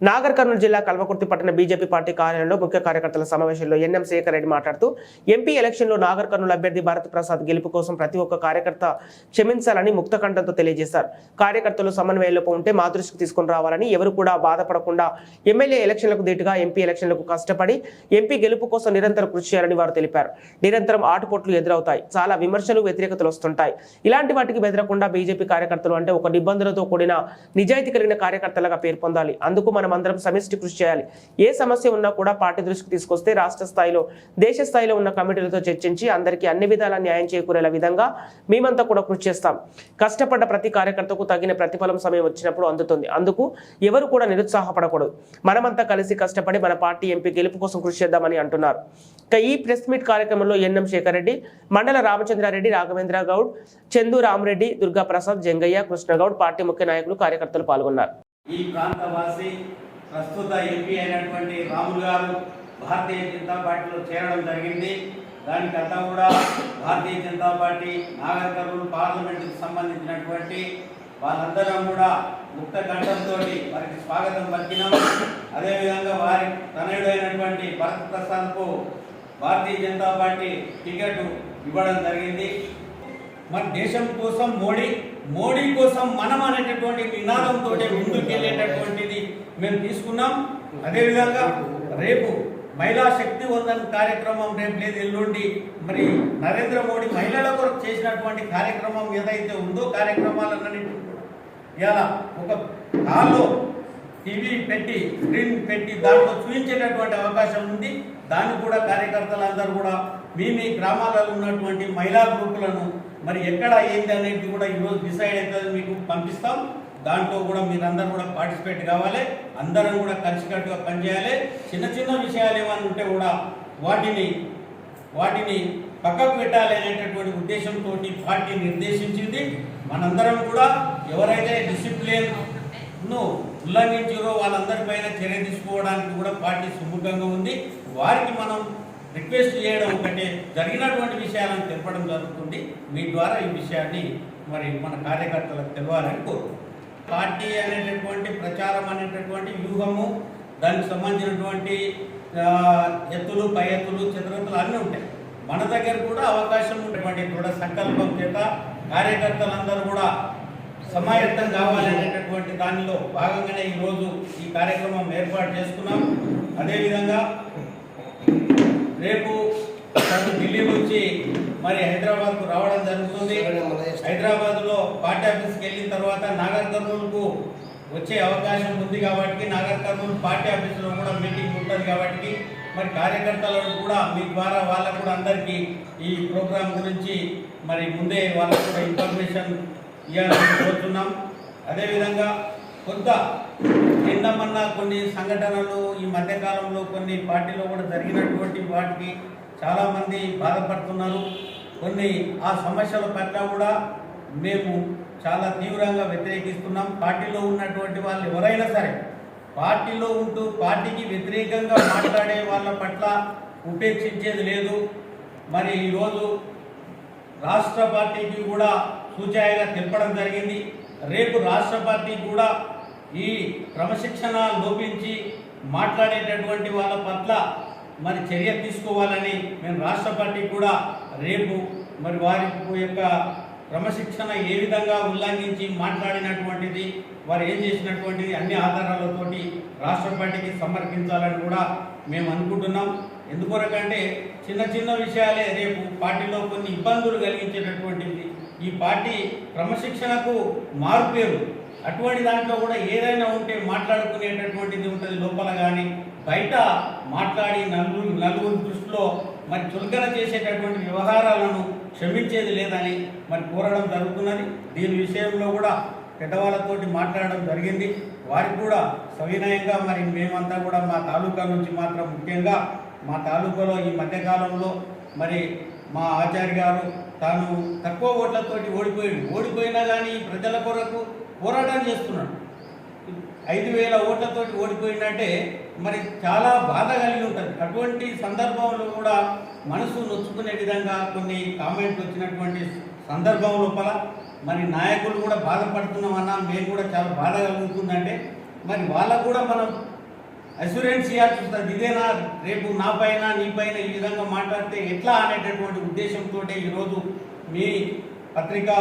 Nagar Kurnool జిల్లా కల్వకుర్తి పట్టణ BJP party కార్యాలయంలో ముఖ్య కార్యకర్తల సమావేశంలో ఎన్ఎం శేఖర్ రెడ్డి మాట్లాడుతూ ఎంపీ ఎలక్షన్లో నాగర్ కర్నూలు అభ్యర్థి భారత్ ప్రసాద్ గెలుపు కోసం ప్రతి ఒక్క కార్యకర్త క్షమించాలని ముక్తకంఠంతో తెలియజేశారు. కార్యకర్తలు సమన్వయంలోపు ఉంటే మా దృష్టికి తీసుకుని రావాలని ఎవరు కూడా బాధపడకుండా ఎమ్మెల్యే ఎలక్షన్లకు దీటుగా ఎంపీ ఎలక్షన్లకు కష్టపడి ఎంపీ గెలుపు కోసం నిరంతరం కృషి చేయాలని వారు తెలిపారు. నిరంతరం ఆటుపోట్లు ఎదురవుతాయి. చాలా విమర్శలు వ్యతిరేకతలు వస్తుంటాయి. ఇలాంటి వాటికి బెదరకుండా బీజేపీ కార్యకర్తలు అంటే ఒక నిబంధనలతో కూడిన నిజాయితీ కలిగిన కార్యకర్తలుగా పేర్పొందాలి అందుకు మనం అందరం సమిష్టి కృషి చేయాలి. ఏ సమస్య ఉన్నా కూడా పార్టీ దృష్టికి తీసుకొస్తే రాష్ట్ర స్థాయిలో దేశ స్థాయిలో ఉన్న కమిటీలతో చర్చించి అందరికీ అన్ని విధాల న్యాయం చేకూరేలా విధంగా మేమంతా కూడా కృషి చేస్తాం. కష్టపడ్డ ప్రతి కార్యకర్తకు తగిన ప్రతిఫలం సమయం వచ్చినప్పుడు అందుతుంది. అందుకు ఎవరు కూడా నిరుత్సాహపడకూడదు. మనమంతా కలిసి కష్టపడి మన పార్టీ ఎంపీ గెలుపు కోసం కృషి చేద్దామని అంటున్నారు. ఇక ఈ ప్రెస్ మీట్ కార్యక్రమంలో ఎన్ఎం శేఖర్ రెడ్డి మండల రామచంద్రారెడ్డి రాఘవేంద్ర గౌడ్ చందు రామరెడ్డి దుర్గాప్రసాద్ జంగయ్య కృష్ణగౌడ్ పార్టీ ముఖ్య నాయకులు కార్యకర్తలు పాల్గొన్నారు. ఈ ప్రాంతవాసి ప్రస్తుత ఎంపీ అయినటువంటి రాములు గారు భారతీయ జనతా పార్టీలో చేరడం జరిగింది. దానికి అంతా కూడా భారతీయ జనతా పార్టీ నాగర్ పార్లమెంటుకు సంబంధించినటువంటి వాళ్ళందరం కూడా ముక్త కంఠంతో వారికి స్వాగతం పలికినాం. అదేవిధంగా వారి తనయుడైనటువంటి భరత్ ప్రసాద్కు భారతీయ జనతా పార్టీ టికెట్ ఇవ్వడం జరిగింది. మన దేశం కోసం మోడీ మోడీ కోసం మనం అనేటటువంటి నినాదంతో ముందుకెళ్ళేటటువంటిది మేము తీసుకున్నాం. అదేవిధంగా రేపు మహిళా శక్తి వందన్ కార్యక్రమం రేపు లేదు ఎల్లుండి. మరి నరేంద్ర మోడీ మహిళల కొరకు చేసినటువంటి కార్యక్రమం ఏదైతే ఉందో కార్యక్రమాలన్నీ ఇలా ఒక హాల్లో టీవీ పెట్టి స్క్రీన్ పెట్టి దాంట్లో చూపించేటటువంటి అవకాశం ఉంది. దాన్ని కూడా కార్యకర్తలందరూ కూడా మీ మీ గ్రామాలలో ఉన్నటువంటి మహిళా గ్రూపులను మరి ఎక్కడ ఏంటి అనేది కూడా ఈరోజు డిసైడ్ అవుతుంది మీకు పంపిస్తాం. దాంట్లో కూడా మీరందరూ కూడా పార్టిసిపేట్ కావాలి అందరం కూడా కలిసికట్టుగా పనిచేయాలి. చిన్న చిన్న విషయాలు ఏమైనా ఉంటే కూడా వాటిని వాటిని పక్కకు పెట్టాలి అనేటటువంటి ఉద్దేశంతో పార్టీ నిర్దేశించింది. మనందరం కూడా ఎవరైతే డిసిప్లిన్ను ఉల్లంఘించారో వాళ్ళందరిపైన చర్య తీసుకోవడానికి కూడా పార్టీ సుముఖంగా ఉంది. వారికి మనం రిక్వెస్ట్ చేయడం ఒకటే. జరిగినటువంటి విషయాలను తెలపడం జరుగుతుంది. మీ ద్వారా ఈ విషయాన్ని మరి మన కార్యకర్తలకు తెలవాలని కోరుకుంటున్నాం. పార్టీ అనేటటువంటి ప్రచారం అనేటటువంటి వ్యూహము దానికి సంబంధించినటువంటి ఎత్తులు పై ఎత్తులు అన్నీ ఉంటాయి. మన దగ్గర కూడా అవకాశం ఉండేటువంటి దృఢ సంకల్పం చేత కార్యకర్తలందరూ కూడా సమాయత్తం కావాలనేటటువంటి దానిలో భాగంగానే ఈరోజు ఈ కార్యక్రమం ఏర్పాటు చేసుకున్నాం. అదేవిధంగా రేపు తను ఢిల్లీ నుంచి మరి హైదరాబాద్కు రావడం జరుగుతుంది. హైదరాబాద్లో పార్టీ ఆఫీస్కి వెళ్ళిన తర్వాత నాగర్ కర్నూలుకు వచ్చే అవకాశం ఉంది కాబట్టి నాగర్ కర్నూలు పార్టీ ఆఫీసులో కూడా మీటింగ్ ఉంటుంది కాబట్టి మరి కార్యకర్తలను కూడా మీ ద్వారా వాళ్ళకు కూడా అందరికీ ఈ ప్రోగ్రాం గురించి మరి ముందే వాళ్ళకు కూడా ఇన్ఫర్మేషన్ ఇవ్వాలని కోరుతున్నాం అదేవిధంగా కొంత నిన్నమన్నా కొన్ని సంఘటనలు ఈ మధ్యకాలంలో కొన్ని పార్టీలో కూడా జరిగినటువంటి వాటికి చాలామంది బాధపడుతున్నారు. కొన్ని ఆ సమస్యల పట్ల కూడా మేము చాలా తీవ్రంగా వ్యతిరేకిస్తున్నాం. పార్టీలో ఉన్నటువంటి వాళ్ళు ఎవరైనా సరే పార్టీలో ఉంటూ పార్టీకి వ్యతిరేకంగా మాట్లాడే వాళ్ళ పట్ల ఉపేక్షించేది లేదు. మరి ఈరోజు రాష్ట్ర పార్టీకి కూడా సూచాయగా తెలపడం జరిగింది. రేపు రాష్ట్ర పార్టీ కూడా ఈ క్రమశిక్షణ లోపించి మాట్లాడేటటువంటి వాళ్ళ పట్ల మరి చర్య తీసుకోవాలని మేము రాష్ట్ర పార్టీ కూడా రేపు మరి వారి యొక్క క్రమశిక్షణ ఏ విధంగా ఉల్లంఘించి మాట్లాడినటువంటిది వారు ఏం చేసినటువంటిది అన్ని ఆధారాలతోటి రాష్ట్ర పార్టీకి సమర్పించాలని కూడా మేము అనుకుంటున్నాం. ఎందుకొరకంటే చిన్న చిన్న విషయాలే రేపు పార్టీలో కొన్ని ఇబ్బందులు కలిగించేటటువంటిది. ఈ పార్టీ క్రమశిక్షణకు మారుపేరు అటువంటి దాంట్లో కూడా ఏదైనా ఉంటే మాట్లాడుకునేటటువంటిది ఉంటుంది లోపల కానీ బయట మాట్లాడి నలుగురు నలుగురు దృష్టిలో మరి చులకన చేసేటటువంటి వ్యవహారాలను క్షమించేది లేదని మరి కోరడం జరుగుతున్నది. దీని విషయంలో కూడా పెద్దవాళ్ళతోటి మాట్లాడడం జరిగింది. వారికి కూడా సవినయంగా మరి మేమంతా కూడా మా తాలూకా నుంచి మాత్రం ముఖ్యంగా మా తాలూకాలో ఈ మధ్యకాలంలో మరి మా ఆచార్య గారు తాను తక్కువ ఓట్లతోటి ఓడిపోయాడు ఓడిపోయినా కానీ ప్రజల కొరకు పోరాటం చేస్తున్నాడు. ఐదు వేల ఓట్లతోటి ఓడిపోయిందంటే మరి చాలా బాధ కలిగి ఉంటుంది. అటువంటి సందర్భంలో కూడా మనసు నొచ్చుకునే విధంగా కొన్ని కామెంట్లు వచ్చినటువంటి సందర్భం లోపల మరి నాయకులు కూడా బాధపడుతున్నామన్నా మేము కూడా చాలా బాధ కలుగుతుందంటే మరి వాళ్ళకు కూడా మనం అస్యూరెన్స్ ఇవ్వాల్సి వస్తుంది. ఇదేనా? రేపు నా పైన నీ పైన ఈ విధంగా మాట్లాడితే ఎట్లా అనేటటువంటి ఉద్దేశంతో ఈరోజు మీ పత్రికా